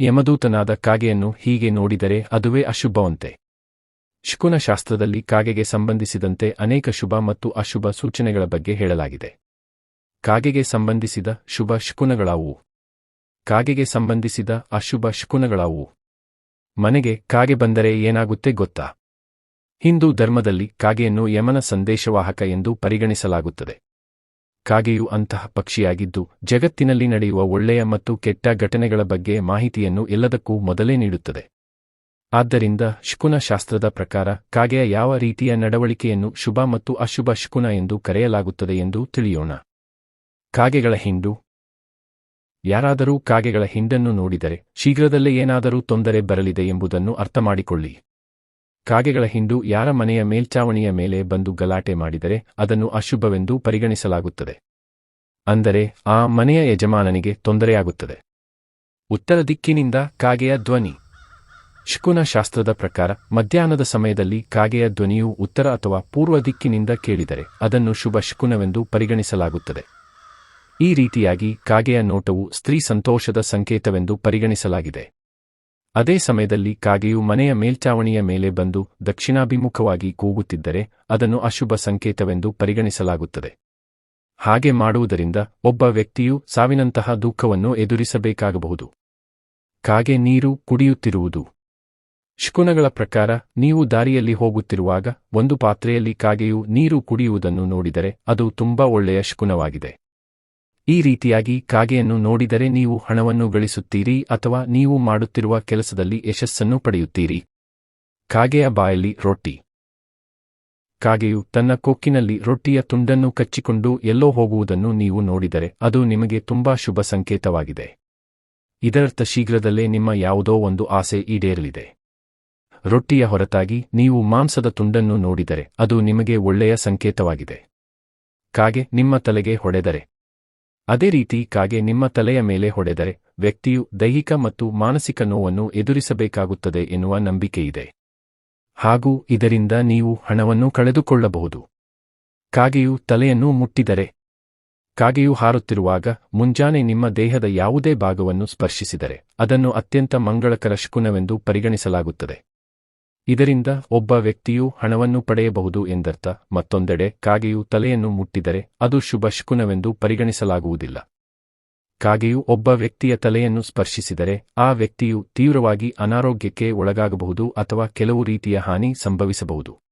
ಯಮದೂತನಾದ ಕಾಗೆಯನ್ನು ಹೀಗೆ ನೋಡಿದರೆ ಅದುವೇ ಅಶುಭವಂತೆ. ಶುಕುನ ಶಾಸ್ತ್ರದಲ್ಲಿ ಕಾಗೆಗೆ ಸಂಬಂಧಿಸಿದಂತೆ ಅನೇಕ ಶುಭ ಮತ್ತು ಅಶುಭ ಸೂಚನೆಗಳ ಬಗ್ಗೆ ಹೇಳಲಾಗಿದೆ. ಕಾಗೆಗೆ ಸಂಬಂಧಿಸಿದ ಶುಭ ಶುಕುನಗಳಾವು? ಕಾಗೆಗೆ ಸಂಬಂಧಿಸಿದ ಅಶುಭ ಶುಕುನಗಳಾವು? ಮನೆಗೆ ಕಾಗೆ ಬಂದರೆ ಏನಾಗುತ್ತೆ ಗೊತ್ತಾ? ಹಿಂದೂ ಧರ್ಮದಲ್ಲಿ ಕಾಗೆಯನ್ನು ಯಮನ ಸಂದೇಶವಾಹಕ ಎಂದು ಪರಿಗಣಿಸಲಾಗುತ್ತದೆ. ಕಾಗೆಯು ಅಂತಹ ಪಕ್ಷಿಯಾಗಿದ್ದು, ಜಗತ್ತಿನಲ್ಲಿ ನಡೆಯುವ ಒಳ್ಳೆಯ ಮತ್ತು ಕೆಟ್ಟ ಘಟನೆಗಳ ಬಗ್ಗೆ ಮಾಹಿತಿಯನ್ನು ಎಲ್ಲದಕ್ಕೂ ಮೊದಲೇ ನೀಡುತ್ತದೆ. ಆದ್ದರಿಂದ ಶುಕುನ ಶಾಸ್ತ್ರದ ಪ್ರಕಾರ ಕಾಗೆಯ ಯಾವ ರೀತಿಯ ನಡವಳಿಕೆಯನ್ನು ಶುಭ ಮತ್ತು ಅಶುಭ ಶುಕುನ ಎಂದು ಕರೆಯಲಾಗುತ್ತದೆ ಎಂದು ತಿಳಿಯೋಣ. ಕಾಗೆಗಳ ಹಿಂಡು. ಯಾರಾದರೂ ಕಾಗೆಗಳ ಹಿಂಡನ್ನು ನೋಡಿದರೆ ಶೀಘ್ರದಲ್ಲೇ ಏನಾದರೂ ತೊಂದರೆ ಬರಲಿದೆ ಎಂಬುದನ್ನು ಅರ್ಥಮಾಡಿಕೊಳ್ಳಿ. ಕಾಗೆಗಳ ಹಿಂಡು ಯಾರ ಮನೆಯ ಮೇಲ್ಚಾವಣಿಯ ಮೇಲೆ ಬಂದು ಗಲಾಟೆ ಮಾಡಿದರೆ ಅದನ್ನು ಅಶುಭವೆಂದು ಪರಿಗಣಿಸಲಾಗುತ್ತದೆ. ಅಂದರೆ, ಆ ಮನೆಯ ಯಜಮಾನನಿಗೆ ತೊಂದರೆಯಾಗುತ್ತದೆ. ಉತ್ತರ ದಿಕ್ಕಿನಿಂದ ಕಾಗೆಯ ಧ್ವನಿ. ಶುಕುನ ಶಾಸ್ತ್ರದ ಪ್ರಕಾರ, ಮಧ್ಯಾಹ್ನದ ಸಮಯದಲ್ಲಿ ಕಾಗೆಯ ಧ್ವನಿಯು ಉತ್ತರ ಅಥವಾ ಪೂರ್ವ ದಿಕ್ಕಿನಿಂದ ಕೇಳಿದರೆ ಅದನ್ನು ಶುಭ ಶಕುನವೆಂದು ಪರಿಗಣಿಸಲಾಗುತ್ತದೆ. ಈ ರೀತಿಯಾಗಿ ಕಾಗೆಯ ನೋಟವು ಸ್ತ್ರೀ ಸಂತೋಷದ ಸಂಕೇತವೆಂದು ಪರಿಗಣಿಸಲಾಗಿದೆ. ಅದೇ ಸಮಯದಲ್ಲಿ ಕಾಗೆಯು ಮನೆಯ ಮೇಲ್ಚಾವಣಿಯ ಮೇಲೆ ಬಂದು ದಕ್ಷಿಣಾಭಿಮುಖವಾಗಿ ಕೂಗುತ್ತಿದ್ದರೆ ಅದನ್ನು ಅಶುಭ ಸಂಕೇತವೆಂದು ಪರಿಗಣಿಸಲಾಗುತ್ತದೆ. ಹಾಗೆ ಮಾಡುವುದರಿಂದ ಒಬ್ಬ ವ್ಯಕ್ತಿಯು ಸಾವಿನಂತಹ ದುಃಖವನ್ನು ಎದುರಿಸಬೇಕಾಗಬಹುದು. ಕಾಗೆ ನೀರು ಕುಡಿಯುತ್ತಿರುವುದು. ಶುಕುನಗಳ ಪ್ರಕಾರ ನೀವು ದಾರಿಯಲ್ಲಿ ಹೋಗುತ್ತಿರುವಾಗ ಒಂದು ಪಾತ್ರೆಯಲ್ಲಿ ಕಾಗೆಯು ನೀರು ಕುಡಿಯುವುದನ್ನು ನೋಡಿದರೆ ಅದು ತುಂಬಾ ಒಳ್ಳೆಯ ಶುಕುನವಾಗಿದೆ. ಈ ರೀತಿಯಾಗಿ ಕಾಗೆಯನ್ನು ನೋಡಿದರೆ ನೀವು ಹಣವನ್ನು ಗಳಿಸುತ್ತೀರಿ ಅಥವಾ ನೀವು ಮಾಡುತ್ತಿರುವ ಕೆಲಸದಲ್ಲಿ ಯಶಸ್ಸನ್ನು ಪಡೆಯುತ್ತೀರಿ. ಕಾಗೆಯ ಬಾಯಲ್ಲಿ ರೊಟ್ಟಿ. ಕಾಗೆಯು ತನ್ನ ಕೊಕ್ಕಿನಲ್ಲಿ ರೊಟ್ಟಿಯ ತುಂಡನ್ನು ಕಚ್ಚಿಕೊಂಡು ಎಲ್ಲೋ ಹೋಗುವುದನ್ನು ನೀವು ನೋಡಿದರೆ ಅದು ನಿಮಗೆ ತುಂಬಾ ಶುಭ ಸಂಕೇತವಾಗಿದೆ. ಇದರರ್ಥ ಶೀಘ್ರದಲ್ಲೇ ನಿಮ್ಮ ಯಾವುದೋ ಒಂದು ಆಸೆ ಈಡೇರಲಿದೆ. ರೊಟ್ಟಿಯ ಹೊರತಾಗಿ ನೀವು ಮಾಂಸದ ತುಂಡನ್ನು ನೋಡಿದರೆ ಅದು ನಿಮಗೆ ಒಳ್ಳೆಯ ಸಂಕೇತವಾಗಿದೆ. ಕಾಗೆ ನಿಮ್ಮ ತಲೆಗೆ ಹೊಡೆದರೆ ಅದೇ ರೀತಿ ಕಾಗೆ ನಿಮ್ಮ ತಲೆಯ ಮೇಲೆ ಹೊಡೆದರೆ ವ್ಯಕ್ತಿಯು ದೈಹಿಕ ಮತ್ತು ಮಾನಸಿಕ ನೋವನ್ನು ಎದುರಿಸಬೇಕಾಗುತ್ತದೆ ಎನ್ನುವ ನಂಬಿಕೆಯಿದೆ. ಹಾಗೂ ಇದರಿಂದ ನೀವು ಹಣವನ್ನು ಕಳೆದುಕೊಳ್ಳಬಹುದು. ಕಾಗೆಯು ತಲೆಯನ್ನು ಮುಟ್ಟಿದರೆ, ಕಾಗೆಯು ಹಾರುತ್ತಿರುವಾಗ ಮುಂಜಾನೆ ನಿಮ್ಮ ದೇಹದ ಯಾವುದೇ ಭಾಗವನ್ನು ಸ್ಪರ್ಶಿಸಿದರೆ ಅದನ್ನು ಅತ್ಯಂತ ಮಂಗಳಕರ ಶಕುನವೆಂದು ಪರಿಗಣಿಸಲಾಗುತ್ತದೆ. ಇದರಿಂದ ಒಬ್ಬ ವ್ಯಕ್ತಿಯು ಹಣವನ್ನು ಪಡೆಯಬಹುದು ಎಂದರ್ಥ, ಮತ್ತೊಂದೆಡೆ ಕಾಗೆಯು ತಲೆಯನ್ನು ಮುಟ್ಟಿದರೆ ಅದು ಶುಭ ಶಕುನವೆಂದು ಪರಿಗಣಿಸಲಾಗುವುದಿಲ್ಲ. ಕಾಗೆಯು ಒಬ್ಬ ವ್ಯಕ್ತಿಯ ತಲೆಯನ್ನು ಸ್ಪರ್ಶಿಸಿದರೆ ಆ ವ್ಯಕ್ತಿಯು ತೀವ್ರವಾಗಿ ಅನಾರೋಗ್ಯಕ್ಕೆ ಒಳಗಾಗಬಹುದು ಅಥವಾ ಕೆಲವು ರೀತಿಯ ಹಾನಿ ಸಂಭವಿಸಬಹುದು.